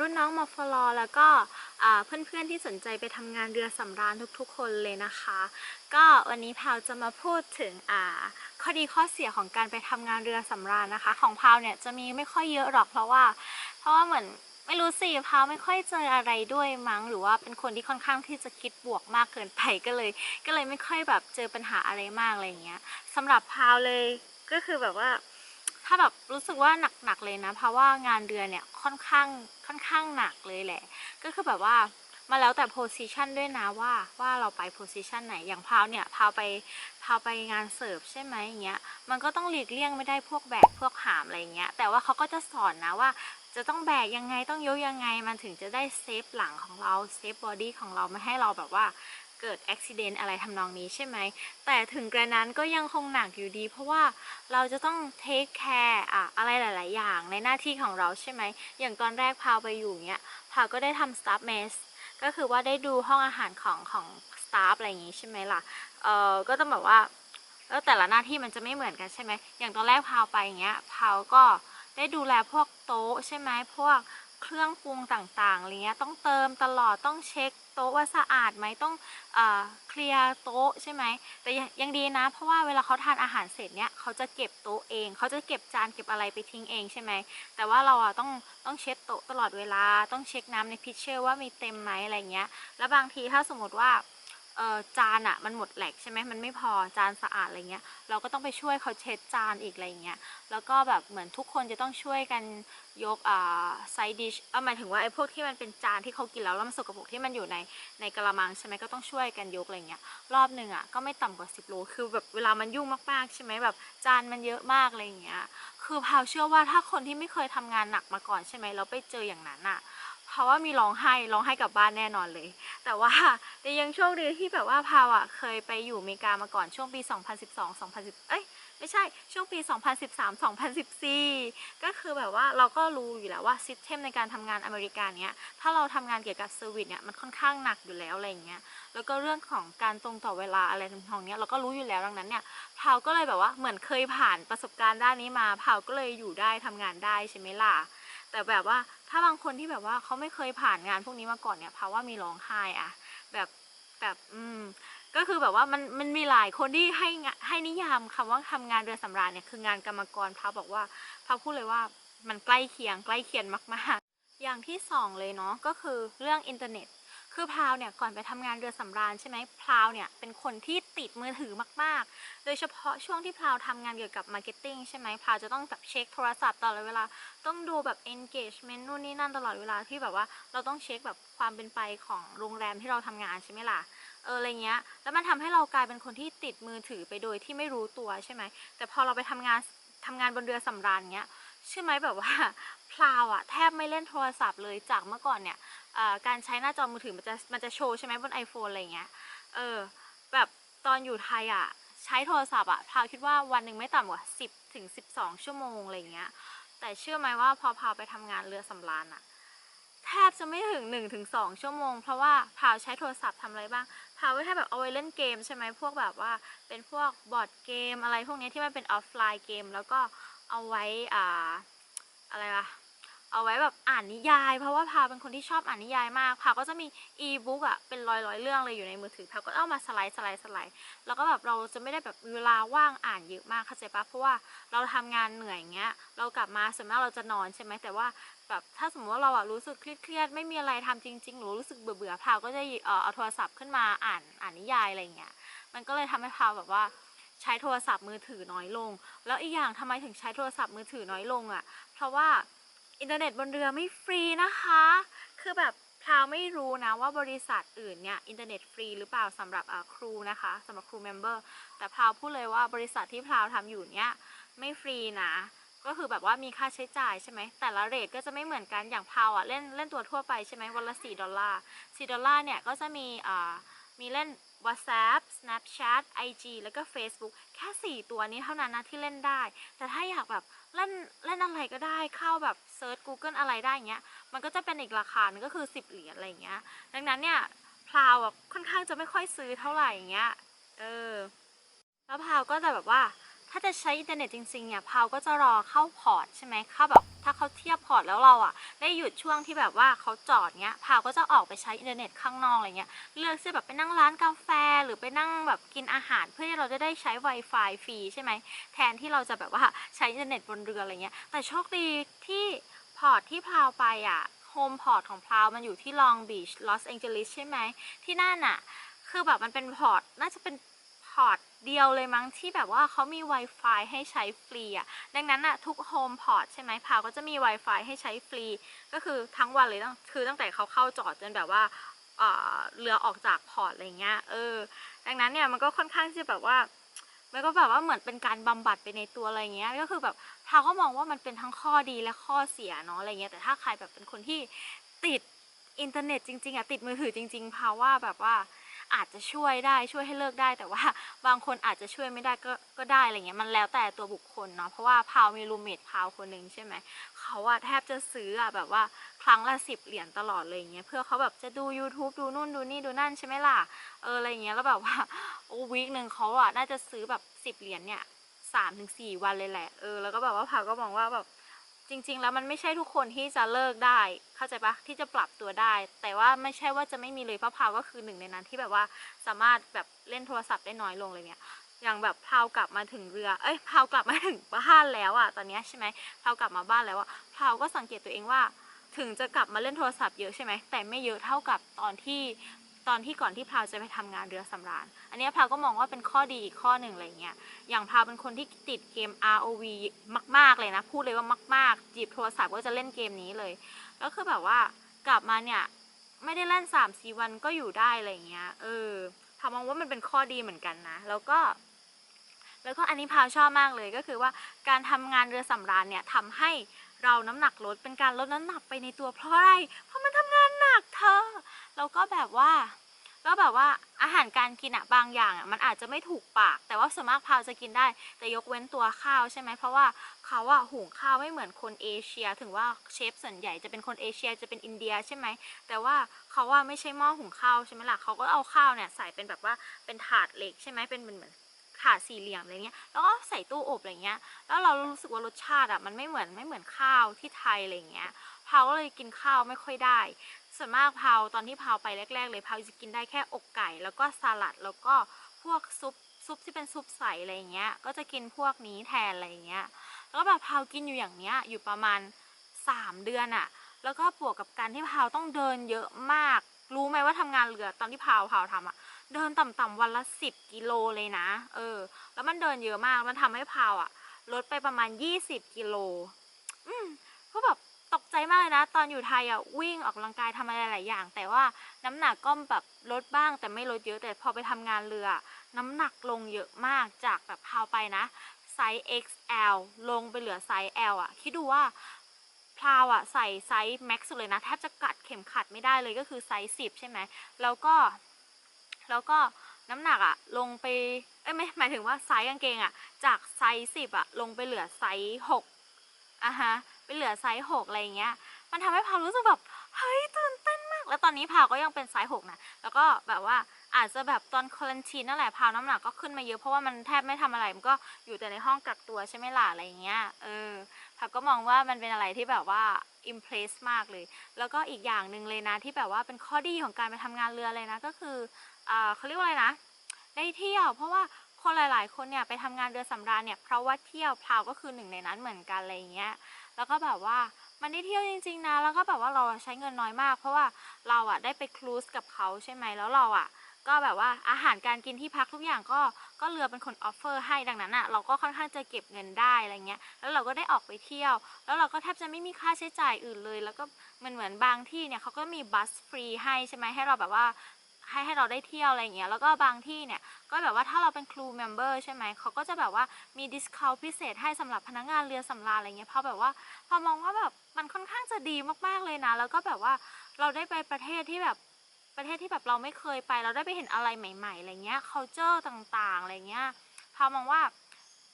รุ่นน้องมฟลอแล้วก็เพื่อนๆที่สนใจไปทำงานเรือสำราญทุกๆ คนเลยนะคะ ก็วันนี้พาวจะมาพูดถึงอ่าข้อดีข้อเสียของการไปทำงานเรือสำราญนะคะ ของพาวเนี่ยจะมีไม่ค่อยเยอะหรอกเพราะว่า เพราะว่าเหมือนไม่รู้สิพาวไม่ค่อยเจออะไรด้วยมั้ง หรือว่าเป็นคนที่ค่อนข้างที่จะคิดบวกมากเกินไปก็เลย ก็เลยไม่ค่อยแบบเจอปัญหาอะไรมากอะไรเงี้ยสำหรับพาวเลยก็คือแบบว่า ถ้าแบบรู้สึกว่าหนักๆเลยนะ เพราะว่างานเรือนเนี่ยค่อนข้างค่อนข้างหนักเลยแหละ ก็คือแบบว่ามาแล้วแต่โพสิชันด้วยนะว่าว่าเราไปโพสิชันไหนอย่างพาวเนี่ยพาวไปพาวไปงานเสิร์ฟใช่ไหมอย่างเงี้ยมันก็ต้องหลีกเลี่ยงไม่ได้พวกแบกพวกหามอะไรเงี้ยแต่ว่าเขาก็จะสอนนะว่า จะต้องแบกยังไงต้องยกยังไงมันถึงจะได้เซฟหลังของเราเซฟบอดี้ของเราไม่ให้เราแบบว่า เกิดอุบิเหตุอะไรทำนองนี้ใช่ไหม แต่ถึงกระนั้นก็ยังคงหนักอยู่ดี เพราะว่าเราจะต้องเทคแคร์อะอะไรหลาย ๆ อย่างในหน้าที่ของเราใช่ไหม อย่างตอนแรกพาวไปอยู่เนี้ยพาวก็ได้ทำ staff mess ก็คือว่าได้ดูห้องอาหารของของ staff อะไรอย่างงี้ใช่ไหมล่ะ เออก็ต้องแบบว่าแล้วแต่ละหน้าที่มันจะไม่เหมือนกันใช่ไหมอย่างตอนแรกพาวไปอย่างเงี้ยพาวก็ได้ดูแลพวกโต๊ะใช่ไหมพวก เครื่องปรุงต่างๆอะไรเงี้ยต้องเติมตลอดต้องเช็คโต๊ะว่าสะอาดไหมต้องเอ่อเคลียร์โต๊ะใช่ไหมแต่ยังดีนะ เพราะว่าเวลาเขาทานอาหารเสร็จเนี่ยเขาจะเก็บโต๊ะเอง เขาจะเก็บจานเก็บอะไรไปทิ้งเองใช่ไหมแต่ว่าเราอะต้องต้องเช็ดโต๊ะตลอดเวลาต้องเช็คน้ำในพิชเชอร์ว่ามีเต็มไหมอะไรเงี้ยแล้วบางทีถ้าสมมติว่า จานอะมันหมดแหลกใช่ไหมมันไม่พอจานสะอาดอะไรเงี้ยเราก็ต้องไปช่วยเขาเช็ดจานอีกอะไรเงี้ยแล้วก็แบบเหมือนทุกคนจะต้องช่วยกันยกอ่าไซดิชเออหมายถึงว่าไอ้พวกที่มันเป็นจานที่เขากินแล้วแล้วมันสกปรกที่มันอยู่ในในกระมังใช่ไหมก็ต้องช่วยกันยกอะไรเงี้ยรอบหนึ่งอะก็ไม่ต่ำกว่า 10โลคือแบบเวลามันยุ่งมากๆใช่ไหมแบบจานมันเยอะมากอะไรเงี้ยคือพาวเชื่อว่าถ้าคนที่ไม่เคยทำงานหนักมาก่อนใช่ไหมแล้วไปเจออย่างนั้นอะ ราะว่ามีร้องไห้ร้องไห้กลับบ้านแน่นอนเลย แต่ว่าแต่ยังโชคดีที่แบบว่าพาวอะเคยไปอยู่อเมริกามาก่อนช่วงปี 2012 2010 เอ้ยไม่ใช่ช่วงปี 2013 2014 ก็คือแบบว่าเราก็รู้อยู่แล้วว่าซิสเต็มในการทำงานอเมริกาเนี้ยถ้าเราทำงานเกี่ยวกับเซอร์วิสเนี่ยมันค่อนข้างหนักอยู่แล้วอะไรเงี้ยแล้วก็เรื่องของการตรงต่อเวลาอะไรทำนองเนี้ยเราก็รู้อยู่แล้วดังนั้นเนี่ยพาวก็เลยแบบว่าเหมือนเคยผ่านประสบการณ์ด้านนี้มาพาวก็เลยอยู่ได้ทำงานได้ใช่ไหมล่ะแต่แบบว่า ถ้าบางคนที่แบบว่าเขาไม่เคยผ่านงานพวกนี้มาก่อนเนี่ยพาวว่ามีร้องไห้อะแบบแบบอืมก็คือแบบว่ามันมันมีหลายคนที่ให้ให้นิยามคำว่าทำงานเรือสำราญเนี่ยคืองานกรรมกรพระบอกว่าพระพูดเลยว่ามันใกล้เคียงใกล้เคียงมากๆ อย่างที่สองเลยเนาะก็คือเรื่องอินเทอร์เน็ต คือพราวเนี่ยก่อนไปทำงานเรือสำราญใช่ไหมพราวเนี่ยเป็นคนที่ติดมือถือมากๆ โดยเฉพาะช่วงที่พราวทำงานเกี่ยวกับมาร์เก็ตติ้งใช่ไหมพราวจะต้องแบบเช็คโทรศัพท์ตลอดเวลา ต้องดูแบบ engagement นู่นนี่นั่นตลอดเวลาที่แบบว่าเราต้องเช็คแบบความเป็นไปของโรงแรมที่เราทำงานใช่ไหมล่ะเอออะไรเงี้ย แล้วมันทำให้เรากลายเป็นคนที่ติดมือถือไปโดยที่ไม่รู้ตัวใช่ไหมแต่พอเราไปทำงานทำงานบนเรือสำราญเงี้ยใช่ไหมแบบว่าพลาวอะแทบไม่เล่นโทรศัพท์เลยจากเมื่อก่อนเนี่ย การใช้หน้าจอมือถือมันจะมันจะโชว์ใช่ไหมบน iPhone อะไรเงี้ยเออแบบตอนอยู่ไทยอะใช้โทรศัพท์อะพาวคิดว่าวันหนึ่งไม่ต่ำกว่า 10ถึง12 ชั่วโมงอะไรเงี้ยแต่เชื่อไหมว่าพอพาวไปทำงานเรือสำราญอะแทบจะไม่ถึง1ถึง2ชั่วโมง เพราะว่าพาวใช้โทรศัพท์ทำอะไรบ้างพาวไว้ให้แบบเอาไว้เล่นเกมใช่ไหมพวกแบบว่าเป็นพวกบอร์ดเกมอะไรพวกนี้ที่มันเป็นออฟไลน์เกม แล้วก็เอาไว้อ่าอะไรวะ เอาไว้แบบอ่านนิยาย เพราะว่าพาวเป็นคนที่ชอบอ่านนิยายมากพาก็จะมีอีบุ๊กอะเป็นร้อยร้อยเรื่องเลยอยู่ในมือถือพาก็เอามาสไลด์สไลด์สไลด์แล้วก็แบบเราจะไม่ได้แบบเวลาว่างอ่านเยอะมากเข้าใจปะเพราะว่าเราทำงานเหนื่อยอย่างเงี้ย เรากลับมาส่วนมากเราจะนอนใช่ไหมแต่ว่าแบบถ้าสมมติว่าเราอะรู้สึกเครียดๆไม่มีอะไรทำจริง ๆ หรือรู้สึกเบื่อๆพาก็จะเอ่อเอาโทรศัพท์ขึ้นมาอ่านอ่านนิยายอะไรเงี้ยมันก็เลยทำให้พาวแบบว่าใช้โทรศัพท์มือถือน้อยลง แล้วอีกอย่างทำไมถึงใช้โทรศัพท์มือถือน้อยลงอะ เพราะว่า อินเทอร์เน็ตบนเรือไม่ฟรีนะคะ คือแบบพราวไม่รู้นะว่าบริษัทอื่นเนี่ยอินเทอร์เน็ตฟรีหรือเปล่าสำหรับครูนะคะสำหรับครูเมมเบอร์แต่พราวพูดเลยว่าบริษัทที่พราวทำอยู่เนี่ยไม่ฟรีนะก็คือแบบว่ามีค่าใช้จ่ายใช่ไหมแต่ละเรทก็จะไม่เหมือนกันอย่างพาวอะเล่นเล่นตัวทั่วไปใช่ไหมวันละสี่ดอลลาร์สี่ดอลลาร์เนี่ยก็จะมีอ่ามีเล่น WhatsApp Snapchat IG แล้วก็ Facebook แค่ 4 ตัวนี้เท่านั้นนะที่เล่นได้ แต่ถ้าอยากแบบ เล่นเล่นอะไรก็ได้เข้าแบบเซิร์ช Google อะไรได้เงี้ยมันก็จะเป็นอีกราคาหนึงก็คือ 10 เหรียญอะไรเงี้ย ดังนั้นเนี่ยพลาวแบบค่อนข้างจะไม่ค่อยซื้อเท่าไหร่เงี้ยเออแล้วพาวก็จะแบบว่า ถ้าจะใช้อินเทอร์เน็ตจริงๆเนี่ยพาวก็จะรอเข้าพอร์ตใช่ไหมเข้าแบบถ้าเขาเทียบพอร์ตแล้วเราอะได้หยุดช่วงที่แบบว่าเขาจอดเนี้ยพาวก็จะออกไปใช้อินเทอร์เน็ตข้างนอกอะไรเงี้ยเลือกที่แบบไปนั่งร้านกาแฟหรือไปนั่งแบบกินอาหาร เพื่อที่เราจะได้ใช้ Wi-Fi ฟรีใช่ไหมแทนที่เราจะแบบว่าใช้อินเทอร์เน็ตบนเรืออะไรเงี้ยแต่โชคดีที่พอร์ตที่พาวไปอะโฮมพอร์ตของพาวมันอยู่ที่ลองบีชลอสแองเจลิสใช่ไหมที่นั่นอะคือแบบมันเป็นพอร์ตน่าจะเป็นพอร์ต เดียวเลยมั้งที่แบบว่าเขามี Wi-Fi ให้ใช้ฟรีอะดังนั้นอะทุกโฮมพอร์ตใช่ไหมพาวก็จะมี Wi-Fi ให้ใช้ฟรี ก็คือทั้งวันเลยตั้งคือตั้งแต่เขาเข้าจอดจนแบบว่าเรือออกจากพอร์ตอะไรเงี้ยเออดังนั้นเนี่ยมันก็ค่อนข้างที่จะแบบว่ามันก็แบบว่าเหมือนเป็นการบำบัดไปในตัวอะไรเงี้ย ก็คือแบบพาวก็มองว่ามันเป็นทั้งข้อดีและข้อเสียเนาะอะไรเงี้ยแต่ถ้าใครแบบเป็นคนที่ติดอินเทอร์เน็ตจริงๆอะติดมือถือจริงๆพาวว่าแบบว่า อาจจะช่วยได้ช่วยให้เลิกได้ แต่ว่าบางคนอาจจะช่วยไม่ได้ก็ก็ได้อะไรเงี้ยมันแล้วแต่ตัวบุคคลเนาะเพราะว่าพาวมีรูเมทพาวคนหนึ่งใช่ไหมเขาอะแทบจะซื้ออะแบบว่าครั้งละสิบเหรียญตลอดเลยเงี้ยเพื่อเขาแบบจะดู YouTube ดูนู่นดูนี่ดูนั่นใช่ไหมล่ะเอออะไรเงี้ยแล้วแบบว่าโอ้วีคหนึ่งเขาอะน่าจะซื้อแบบสิบเหรียญเนี่ยสามถึงสี่วันเลยแหละเออแล้วก็แบบว่าพาวก็มองว่าแบบ จริง ๆ แล้วมันไม่ใช่ทุกคนที่จะเลิกได้ เข้าใจปะที่จะปรับตัวได้ แต่ว่าไม่ใช่ว่าจะไม่มีเลยเพราะพาวก็คือหนึ่งในนั้นที่แบบว่าสามารถแบบเล่นโทรศัพท์ได้น้อยลงเลยเนี่ยอย่างแบบพาวกลับมาถึงเรือ เอ้ยพาวกลับมาถึงบ้านแล้วอะตอนเนี้ยใช่ไหมพาวกลับมาบ้านแล้วอะพาวก็สังเกตตัวเองว่า ถึงจะกลับมาเล่นโทรศัพท์เยอะใช่ไหมแต่ไม่เยอะเท่ากับตอนที่ ตอนที่ก่อนที่พาวจะไปทำงานเรือสำราญ อันนี้ยพาวก็มองว่าเป็นข้อดีอีกข้อหนึ่งอะไรเงี้ย อย่างพาวเป็นคนที่ติดเกม ROV มาก ๆ เลยนะ พูดเลยว่ามากๆหยิบโทรศัพท์ก็จะเล่นเกมนี้เลย แล้วคือแบบว่ากลับมาเนี่ย ไม่ได้เล่น3ามสี่วันก็อยู่ได้อะไรเงี้ย เออพาวมองว่ามันเป็นข้อดีเหมือนกันนะ แล้วก็ แล้วก็อันนี้พาวชอบมากเลยก็คือว่าการทำงานเรือสำราญเนี่ยทำให้เราน้ำหนักลดเป็นการลดน้ำหนักไปในตัวเพราะอะไรเพราะ เธอ แล้วก็แบบว่าก็แบบว่าอาหารการกินอะบางอย่างอะมันอาจจะไม่ถูกปาก แต่ว่าส่วนมากพาวจะกินได้ แต่ยกเว้นตัวข้าวใช่ไหมเพราะว่าเขาอะหุงข้าวไม่เหมือนคนเอเชีย ถึงว่าเชฟส่วนใหญ่จะเป็นคนเอเชียจะเป็นอินเดียใช่ไหมแต่ว่าเขาว่าไม่ใช่หม้อหุงข้าวใช่ไหมล่ะเขาก็เอาข้าวเนี่ยใส่เป็นแบบว่าเป็นถาดเหล็กใช่ไหมเป็นเหมือนเหมือนถาดสี่เหลี่ยมอะไรเงี้ยแล้วก็ใส่ตู้อบอะไรเงี้ยแล้วเรารู้สึกว่ารสชาติอะมันไม่เหมือนไม่เหมือนข้าวที่ไทยอะไรเงี้ย พาวก็เลยกินข้าวไม่ค่อยได้ ส่วนมากพาวตอนที่พาวไปแรก ๆ เลยพาวจะกินได้แค่อกไก่ แล้วก็สลัดแล้วก็พวกซุปซุปที่เป็นซุปใสอะไรเงี้ย ก็จะกินพวกนี้แทนอะไรเงี้ย แล้วแบบพาวกินอยู่อย่างเนี้ยอยู่ประมาณสามเดือนอะแล้วก็บวกกับการที่พาวต้องเดินเยอะมาก รู้ไหมว่าทำงานเรือตอนที่พาวพาวทำอะเดินต่ำๆวันละสิบกิโลเลยนะ เออ แล้วมันเดินเยอะมาก มันทำให้พาวอะลดไปประมาณยี่สิบกิโล อืมก็แบบ ใจมากเลยนะ ตอนอยู่ไทยอะวิ่งออกกำลังกายทำอะไรหลายอย่าง แต่ว่าน้ำหนักก็แบบลดบ้าง แต่ไม่ลดเยอะแต่พอไปทำงานเรือ น้ำหนักลงเยอะมากจากแบบพาวไปนะไซส์ XL ลงไปเหลือไซส์ L อะคิดดูว่าพราวอะใส่ไซส์ Max สุดเลยนะแทบจะกัดเข็มขัดไม่ได้เลยก็คือไซส์10ใช่ไหมแล้วก็ แล้วก็น้ำหนักอะ ลงไปเอ้ยไม่หมายถึงว่าไซส์กางเกงอะ จากไซส์10อะ ลงไปเหลือไซส์6อะฮะ ไปเหลือไซส์6อะไรอย่างเงี้ย มันทำให้พาวรู้สึกแบบเฮ้ยตื่นเต้นมาก แล้วตอนนี้พาวก็ยังเป็นไซส์6นะแล้วก็แบบว่าอาจจะแบบตอนควอนทีนนั่นแหละพาวน้ำหนักก็ขึ้นมาเยอะเพราะว่ามันแทบไม่ทำอะไรมันก็อยู่แต่ในห้องกักตัวใช่ไหมล่ะอะไรอย่างเงี้ยเออพาวก็มองว่ามันเป็นอะไรที่แบบว่าอิมเพรสมากเลย แล้วก็อีกอย่างหนึ่งเลยนะที่แบบว่าเป็นข้อดีของการไปทำงานเรือเลยนะก็คืออ่าเขาเรียกว่าอะไรนะได้เที่ยวเพราะว่าคนหลาย ๆ คนเนี่ยไปทำงานเรือสำราญเนี่ยเพราะว่าเที่ยวพาวก็คือหนึ่งในนั้นเหมือนกันอะไรอย่างเงี้ย แล้วก็แบบว่ามันได้เที่ยวจริง ๆ นะ แล้วก็แบบว่าเราใช้เงินน้อยมาก เพราะว่าเราอะได้ไปครูซกับเขาใช่ไหมแล้วเราอะก็แบบว่าอาหารการกินที่พักทุกอย่างก็ก็เรือเป็นคนออฟเฟอร์ให้ดังนั้นอะเราก็ค่อนข้างจะเก็บเงินได้อะไรเงี้ยแล้วเราก็ได้ออกไปเที่ยว แล้วเราก็แทบจะไม่มีค่าใช้จ่ายอื่นเลย แล้วก็มันเหมือนบางที่เนี่ยเขาก็มีบัสฟรีให้ใช่ไหมให้เราแบบว่า ให้ให้เราได้เที่ยวอะไรอย่างเงี้ยแล้วก็บางที่เนี่ยก็แบบว่าถ้าเราเป็นครูเมมเบอร์ใช่ไหมเขาก็จะแบบว่ามีดิสคาวพิเศษให้สำหรับพนักงานเรือสำราญอะไรเงี้ยเพราะแบบว่าพอมองว่าแบบมันค่อนข้างจะดีมากๆเลยนะ แล้วก็แบบว่าเราได้ไปประเทศที่แบบประเทศที่แบบเราไม่เคยไป เราได้ไปเห็นอะไรใหม่ๆอะไรเงี้ย culture ต่างๆอะไรเงี้ยพอมองว่า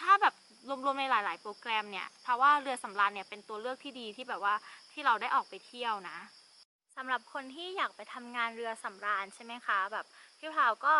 ถ้าแบบรวมๆในหลาย ๆ โปรแกรมเนี่ยเพราะว่าเรือสำราญเนี่ยเป็นตัวเลือกที่ดีที่แบบว่าที่เราได้ออกไปเที่ยวนะ สำหรับคนที่อยากไปทำงานเรือสำราญใช่ไหมคะแบบพี่พราวก็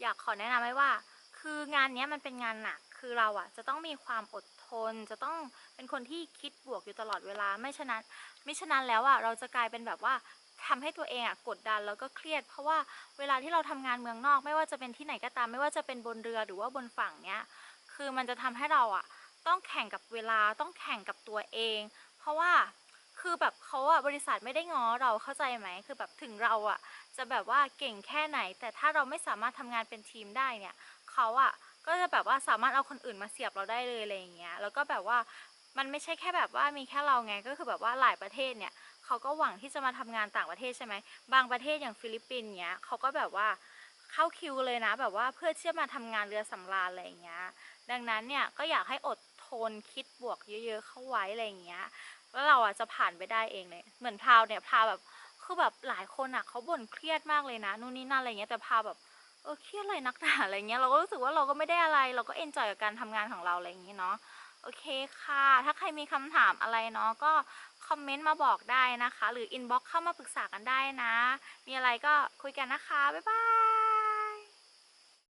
อยากขอแนะนำไว้ว่า คืองานนี้มันเป็นงานหนักคคือเราอะจะต้องมีความอดทน จะต้องเป็นคนที่คิดบวกอยู่ตลอดเวลาไม่ฉะนั้นไม่ฉะนั้นแล้วอะเราจะกลายเป็นแบบว่าทำให้ตัวเองอะกดดันแล้วก็เครียด เพราะว่าเวลาที่เราทำงานเมืองนอก ไม่ว่าจะเป็นที่ไหนก็ตาม ไม่ว่าจะเป็นบนเรือหรือว่าบนฝั่งเนี้ยคือมันจะทำให้เราอะต้องแข่งกับเวลาต้องแข่งกับตัวเอง เพราะว่า คือแบบเขาอะบริษัทไม่ได้ง้อเราเข้าใจไหมคือแบบถึงเราอะจะแบบว่าเก่งแค่ไหน แต่ถ้าเราไม่สามารถทำงานเป็นทีมได้เนี่ยเขาอะก็จะแบบว่าสามารถเอาคนอื่นมาเสียบเราได้เลยอะไรอย่างเงี้ยแล้วก็แบบว่ามันไม่ใช่แค่แบบว่ามีแค่เราไงก็คือแบบว่าหลายประเทศเนี่ยเขาก็หวังที่จะมาทำงานต่างประเทศใช่ไหมบางประเทศอย่างฟิลิปปินส์เนี้ยเขาก็แบบว่าเข้าคิวเลยนะ แบบว่าเพื่อที่จะมาทำงานเรือสำราญอะไรอย่างเงี้ยดังนั้นเนี่ยก็อยากให้อดทนคิดบวกเยอะ ๆ เข้าไว้อะไรอย่างเงี้ย แล้วเราอะจะผ่านไปได้เองเลยเหมือนพาวเนี่ยพาวแบบคือแบบหลายคนอะเขาบ่นเครียดมากเลยนะนู่นนี่นั่นอะไรเงี้ยแต่พาวแบบเออเครียดอะไรนักหนาอะไรเงี้ยเราก็รู้สึกว่าเราก็ไม่ได้อะไร เราก็เอนจอยกับการทำงานของเราอะไรอย่างงี้เนาะโอเคค่ะ ถ้าใครมีคำถามอะไรเนาะก็คอมเมนต์มาบอกได้นะคะ หรืออินบ็อกซ์เข้ามาปรึกษากันได้นะ มีอะไรก็คุยกันนะคะ บ๊ายบาย